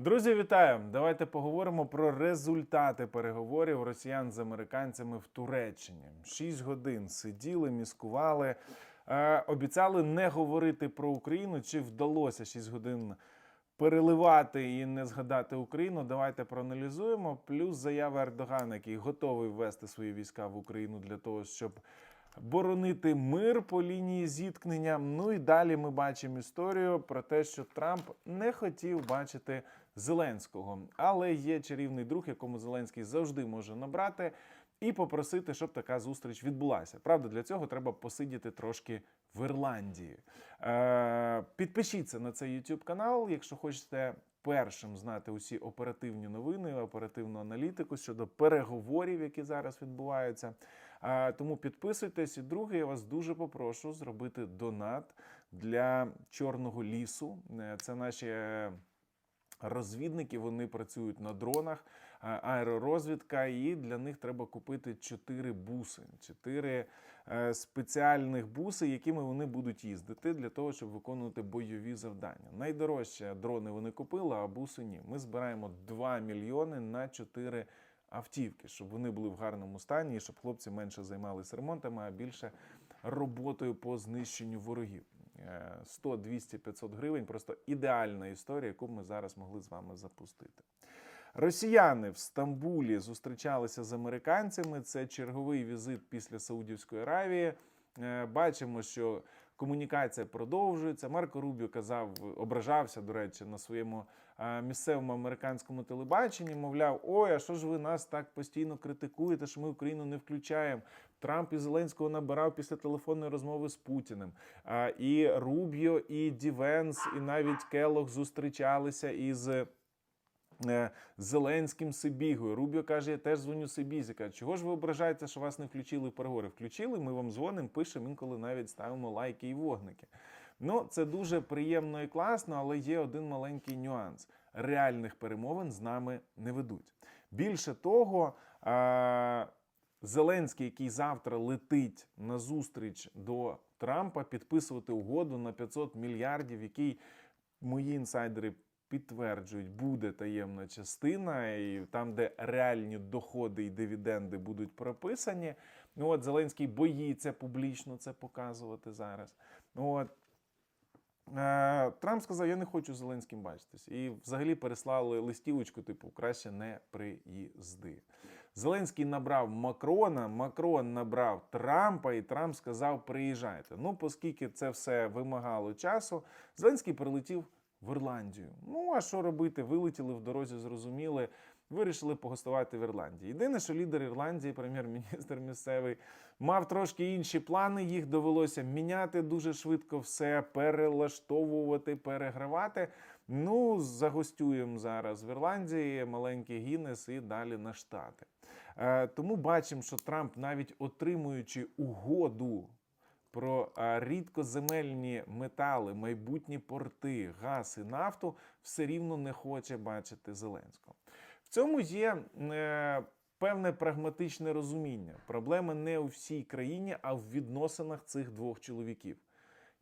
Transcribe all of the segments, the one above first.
Друзі, вітаю! Давайте поговоримо про результати переговорів росіян з американцями в Туреччині. Шість годин сиділи, міскували, е, обіцяли не говорити про Україну. Чи вдалося шість годин переливати і не згадати Україну? Давайте проаналізуємо. Плюс заява Ердогана, який готовий ввести свої війська в Україну для того, щоб боронити мир по лінії зіткнення. Ну і далі ми бачимо історію про те, що Трамп не хотів бачити Зеленського, але є чарівний друг, якому Зеленський завжди може набрати. І попросити, щоб така зустріч відбулася. Правда, для цього треба посидіти трошки в Ірландії. Е, підпишіться на цей YouTube канал, якщо хочете першим знати усі оперативні новини, оперативну аналітику щодо переговорів, які зараз відбуваються. Е, тому підписуйтесь. І друге, я вас дуже попрошу зробити донат для чорного лісу. Е, Це наші. Розвідники вони працюють на дронах, аеророзвідка, і для них треба купити чотири буси, чотири е, спеціальних буси, якими вони будуть їздити для того, щоб виконувати бойові завдання. Найдорожче дрони вони купили, а буси ні. Ми збираємо 2 мільйони на 4 автівки, щоб вони були в гарному стані, і щоб хлопці менше займалися ремонтами, а більше роботою по знищенню ворогів. Е, 100, 200, 500 гривень просто ідеальна історія, яку ми зараз могли з вами запустити. Росіяни в Стамбулі зустрічалися з американцями. Це черговий візит після Саудівської Аравії. Е, Бачимо, що комунікація продовжується. Марко Рубіо казав, ображався, до речі, на своєму е, місцевому американському телебаченні. Мовляв, ой, а що ж ви нас так постійно критикуєте, що ми Україну не включаємо. Трамп і Зеленського набирав після телефонної розмови з Путіним. І Рубіо, і Дівенс, і навіть Келох зустрічалися із. е, Зеленським Сибігою. Рубіо каже, я теж дзвоню Сибізі. Каже, чого ж ви ображаєте, що вас не включили в переговори? Включили, ми вам дзвонимо, пишемо, інколи навіть ставимо лайки і вогники. Ну, це дуже приємно і класно, але є один маленький нюанс: реальних перемовин з нами не ведуть. Більше того, Зеленський, який завтра летить на зустріч до Трампа, підписувати угоду на 500 мільярдів, який мої інсайдери підтверджують, буде таємна частина, і там, де реальні доходи і дивіденди будуть прописані. Ну от Зеленський боїться публічно це показувати зараз. Ну, От. Е, Трамп сказав, я не хочу з Зеленським бачитись. І взагалі переслали листівочку, типу, краще не приїзди. Зеленський набрав Макрона, Макрон набрав Трампа, і Трамп сказав, приїжджайте. Ну, оскільки це все вимагало часу, Зеленський прилетів в Ірландію. Ну, а що робити? Вилетіли в дорозі, зрозуміли. Вирішили погостувати в Ірландії. Єдине, що лідер Ірландії, прем'єр-міністр місцевий, мав трошки інші плани. Їх довелося міняти дуже швидко все, перелаштовувати, перегравати. Ну, загостюємо зараз в Ірландії, маленький Гіннес і далі на штати. Е, тому бачимо, що Трамп, навіть отримуючи угоду про а, рідкоземельні метали, майбутні порти, газ і нафту, все рівно не хоче бачити Зеленського. В цьому є е, певне прагматичне розуміння. Проблема не у всій країні, а в відносинах цих двох чоловіків.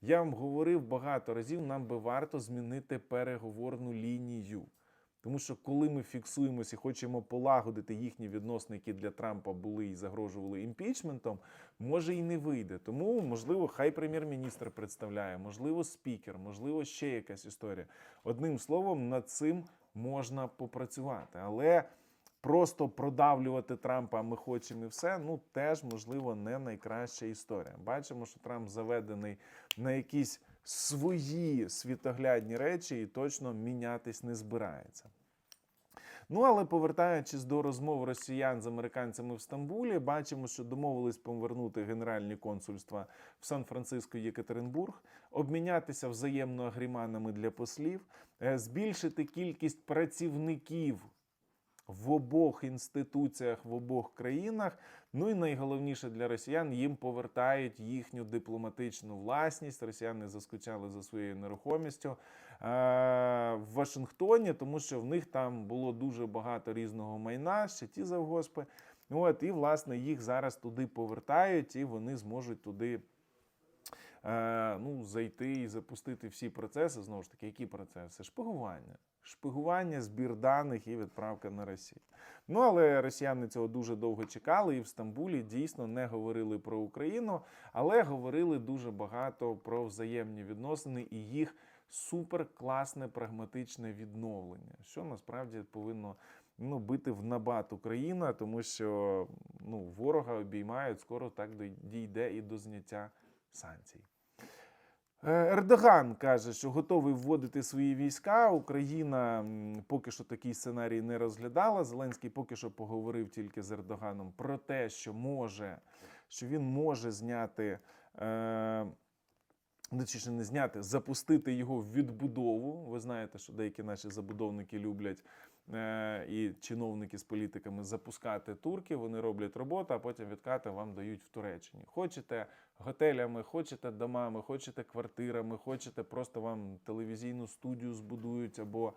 Я вам говорив багато разів, нам би варто змінити переговорну лінію. Тому що коли ми фіксуємося і хочемо полагодити їхні відносини, які для Трампа були і загрожували імпічментом, може і не вийде. Тому, можливо, хай прем'єр-міністр представляє, можливо, спікер, можливо, ще якась історія. Одним словом, над цим можна попрацювати. Але просто продавлювати Трампа, ми хочемо і все, ну теж, можливо, не найкраща історія. Бачимо, що Трамп заведений на якісь свої світоглядні речі і точно мінятись не збирається. Ну, але повертаючись до розмов росіян з американцями в Стамбулі, бачимо, що домовились повернути генеральні консульства в Сан-Франциско і Єкатеринбург, обмінятися взаємно агріманами для послів, е, збільшити кількість працівників в обох інституціях в обох країнах. Ну і найголовніше для росіян їм повертають їхню дипломатичну власність. Росіяни заскучали за своєю нерухомістю в Вашингтоні, тому що в них там було дуже багато різного майна, ще ті завгоспи. От і власне їх зараз туди повертають, і вони зможуть туди. е, Ну, зайти і запустити всі процеси. Знову ж таки, які процеси? Шпигування, шпигування, збір даних і відправка на Росію. Ну але росіяни цього дуже довго чекали, і в Стамбулі дійсно не говорили про Україну, але говорили дуже багато про взаємні відносини і їх суперкласне прагматичне відновлення, що насправді повинно ну, бити в набат Україна, тому що ну, ворога обіймають, скоро так дійде і до зняття санкцій. Е, Ердоган каже, що готовий вводити свої війська. Україна поки що такий сценарій не розглядала. Зеленський поки що поговорив тільки з Ердоганом про те, що може, що він може зняти. Е, точніше, не зняти, запустити його в відбудову. Ви знаєте, що деякі наші забудовники люблять е, і чиновники з політиками запускати турків. Вони роблять роботу, а потім відкати вам дають в Туреччині. Хочете готелями, хочете домами, хочете квартирами, хочете просто вам телевізійну студію збудують або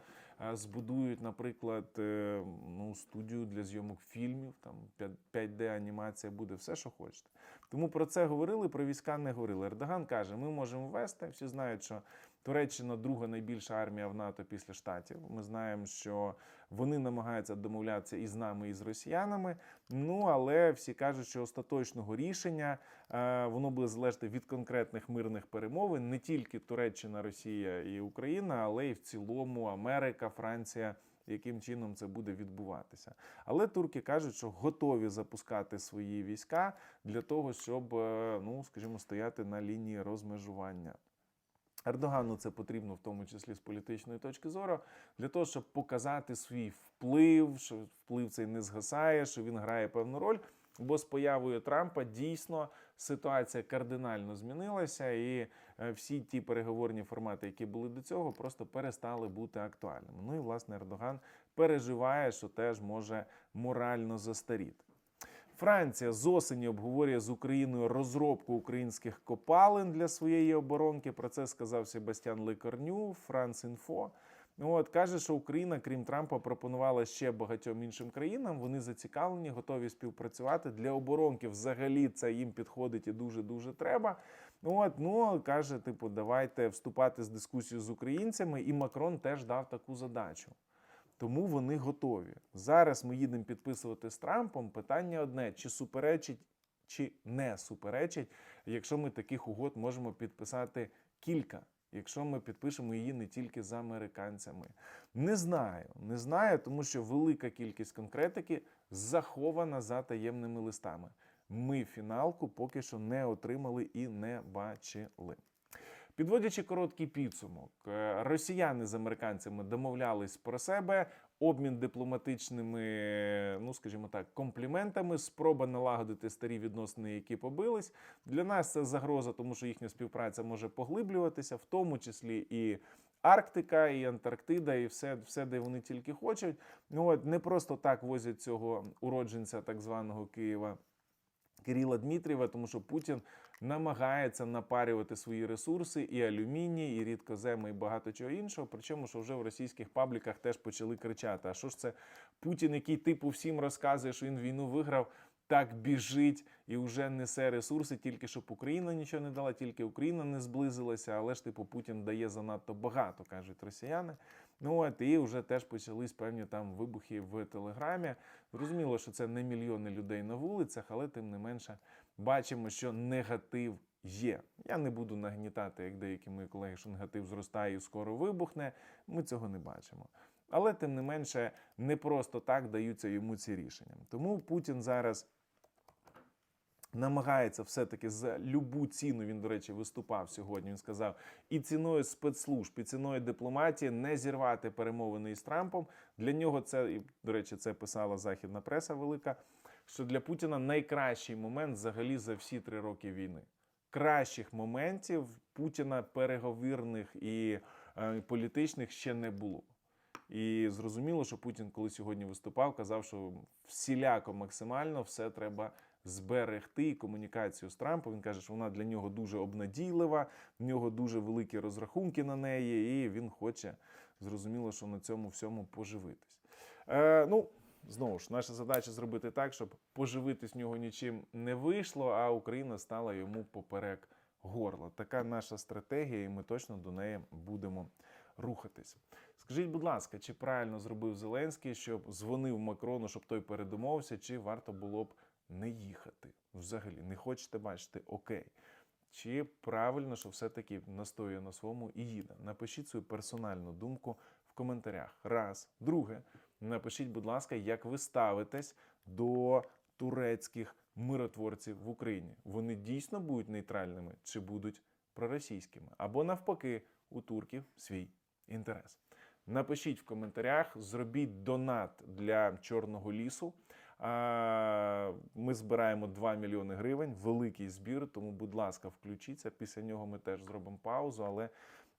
е, збудують, наприклад, е, ну, студію для зйомок фільмів. Там 5D анімація буде, все, що хочете. Тому про це говорили, про війська не говорили. Ердоган каже: ми можемо ввести. Всі знають, що Туреччина друга найбільша армія в НАТО після штатів. Ми знаємо, що вони намагаються домовлятися і з нами, і з росіянами. Ну але всі кажуть, що остаточного рішення е, воно буде залежати від конкретних мирних перемовин, не тільки Туреччина, Росія і Україна, але й в цілому Америка, Франція. Яким чином це буде відбуватися, але турки кажуть, що готові запускати свої війська для того, щоб е, ну скажімо, стояти на лінії розмежування. Ердогану це потрібно в тому числі з політичної точки зору, для того, щоб показати свій вплив, що вплив цей не згасає, що він грає певну роль. Бо з появою Трампа дійсно ситуація кардинально змінилася, і е, всі ті переговорні формати, які були до цього, просто перестали бути актуальними. Ну і власне Ердоган переживає, що теж може морально застаріти. Франція з осені обговорює з Україною розробку українських копалин для своєї оборонки. Про це сказав Себастьян Лекарню, Францінфо. От каже, що Україна, крім Трампа, пропонувала ще багатьом іншим країнам. Вони зацікавлені, готові співпрацювати для оборонки. Взагалі це їм підходить і дуже дуже треба. От ну каже, типу, давайте вступати з дискусію з українцями. І Макрон теж дав таку задачу. Тому вони готові. Зараз ми їдемо підписувати з Трампом. Питання одне: чи суперечить, чи не суперечить, якщо ми таких угод можемо підписати кілька. Якщо ми підпишемо її не тільки з американцями, не знаю, не знаю, тому що велика кількість конкретики захована за таємними листами. Ми фіналку поки що не отримали і не бачили. Підводячи короткий підсумок, е, росіяни з американцями домовлялись про себе. Обмін дипломатичними, ну скажімо так, компліментами, спроба налагодити старі відносини, які побились. Для нас це загроза, тому що їхня співпраця може поглиблюватися, в тому числі і Арктика, і Антарктида, і все, все, де вони тільки хочуть. Ну от не просто так возять цього уродженця так званого Києва. Кирила Дмитрієва, тому що Путін намагається напарювати свої ресурси, і алюміній, і рідкоземи, і багато чого іншого. Причому, що вже в російських пабліках теж почали кричати: а що ж це Путін, який типу всім розказує, що він війну виграв, так біжить і вже несе ресурси, тільки щоб Україна нічого не дала, тільки Україна не зблизилася. Але ж типу Путін дає занадто багато, кажуть росіяни. Ну от і вже теж почались певні там вибухи в телеграмі. Зрозуміло, що це не мільйони людей на вулицях, але тим не менше бачимо, що негатив є. Я не буду нагнітати, як деякі мої колеги, що негатив зростає і скоро вибухне. Ми цього не бачимо. Але тим не менше, не просто так даються йому ці рішення. Тому Путін зараз намагається все-таки за любу ціну. Він, до речі, виступав сьогодні. Він сказав, і ціною спецслужб, і ціною дипломатії не зірвати перемовини із Трампом. Для нього це і до речі, це писала західна преса велика. Що для Путіна найкращий момент взагалі за всі три роки війни. Кращих моментів Путіна переговірних і е, політичних ще не було. І зрозуміло, що Путін, коли сьогодні виступав, казав, що всіляко максимально все треба зберегти комунікацію з Трампом. Він каже, що вона для нього дуже обнадійлива, в нього дуже великі розрахунки на неї, і він хоче зрозуміло, що на цьому всьому поживитись. Е, ну, Знову ж, наша задача зробити так, щоб поживитись в нього нічим не вийшло, а Україна стала йому поперек горла. Така наша стратегія, і ми точно до неї будемо рухатись. Скажіть, будь ласка, чи правильно зробив Зеленський, щоб дзвонив Макрону, щоб той передумовився, чи варто було б не їхати? Взагалі, не хочете бачити, окей. Чи правильно, що все-таки настоює на своєму і їде? Напишіть свою персональну думку в коментарях. Раз. Друге, напишіть, будь ласка, як ви ставитесь до турецьких миротворців в Україні. Вони дійсно будуть нейтральними чи будуть проросійськими? Або навпаки, у турків свій інтерес. Напишіть в коментарях, зробіть донат для Чорного лісу. Ми збираємо 2 мільйони гривень, великий збір. Тому, будь ласка, включіться. Після нього ми теж зробимо паузу, але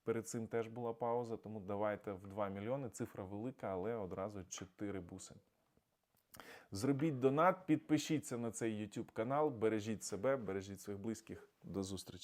перед цим теж була пауза. Тому давайте в 2 мільйони. Цифра велика, але одразу 4 буси. Зробіть донат, підпишіться на цей YouTube канал, бережіть себе, бережіть своїх близьких. До зустрічі.